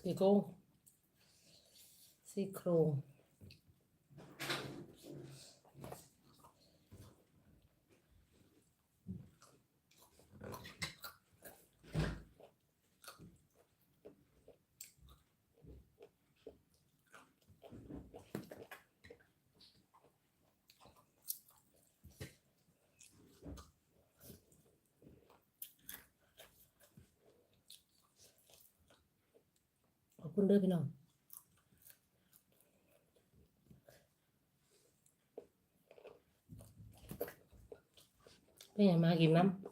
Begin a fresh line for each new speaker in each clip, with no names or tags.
ซี่โครงซี่โครง คุณเด้อพี่น้องไม่อยากมากินน้ำ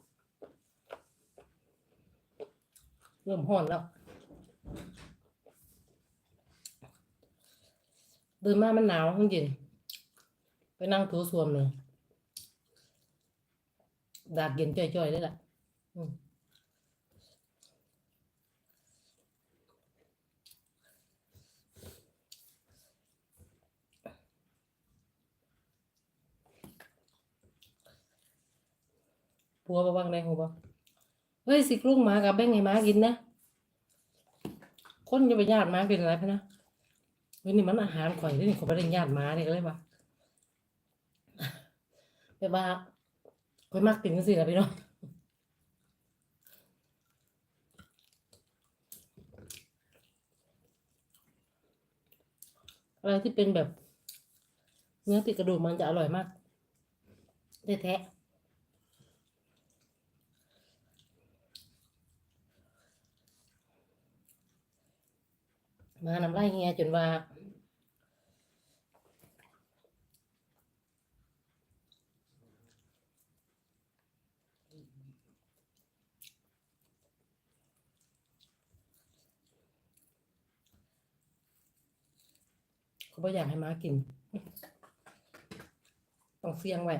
เริ่มห้อนแล้วเดินมามันหนาวทั้งเย็นไปนั่งถูสวมเลยดากเย็นจ่อยๆเลยล่ะ อืม ปัวบะวังได้หัวบ่เฮ้ยสิกรุ้งหมากับแบ่งให้หมากินนะคนจะไปญาติหมาเป็นอะไรพะนะเฮ้ยนี่มันอาหารข่อยนี่เขาไม่ได้ญาติหมาเนี่ยก็เลยว่าแบบว่าข่อยมักกินจังซี่ล่ะพี่น้องอะไรที่เป็นแบบ เนื้อติดกระดูกมันจะอร่อยมากแท้ๆ มาน้ำลายเฮียจนว่าเขาบ่อยากให้มากิน ต้องเสี่ยงไว้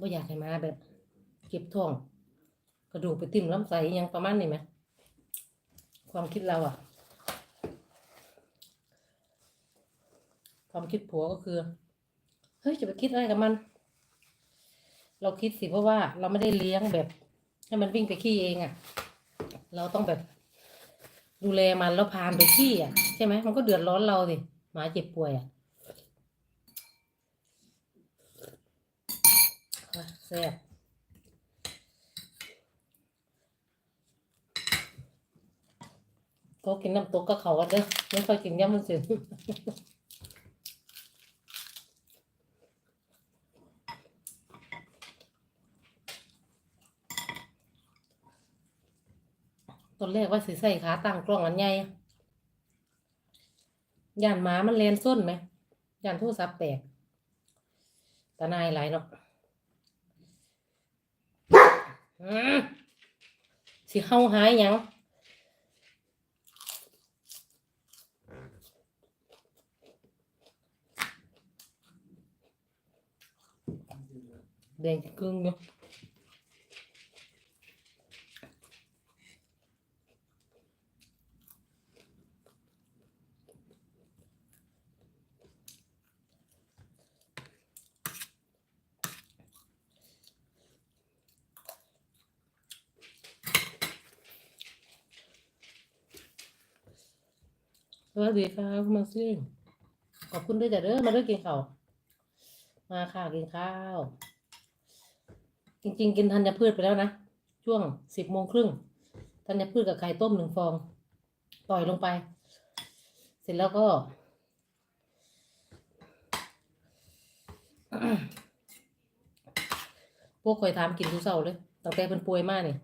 บ่อยากให้มาแบบ เก็บท้อง กระดูกไปติ่มลำไส้ยังประมาณนี้ไหม ความคิดเราอะ ความคิดผัวก็คือ เฮ้ยจะไปคิดอะไรกับมัน เราคิดสิเพราะว่าเราไม่ได้เลี้ยงแบบ ให้มันวิ่งไปขี้เองอะเราต้องแบบ ดูแลมันแล้วพานไปขี้อะใช่ไหมมันก็เดือดร้อนเราสิหมาเจ็บป่วยอะ่ะแซ่บก็กินน้ำตกก็เขากันเด้อไม่ค่อยกินยำมันเสีย ตอนแรกว่าสิใส่ขาตั้งกล้องอันใหญ่ย่านหมามันเลนส้นไหมย่านโทรศัพท์แตกตานายหลายเนาะสิเฮาหายยังแดงกึ่งอยู่ส วัสดีค่ะคุณมาซิ่งขอบคุณด้วยจ้ะเด้อมาเด้อกินข้าวมาค่ะกินข้าว จริง ๆ กินธัญพืชไปแล้วนะ ช่วงสิบโมงครึ่งธัญพืชกับไข่ต้มหนึ่งฟองปล่อยลงไป เสร็จแล้วก็ พวกคอยถามกินทุกเช้าเลยตั้งแต่เป็นป่วยมากนี่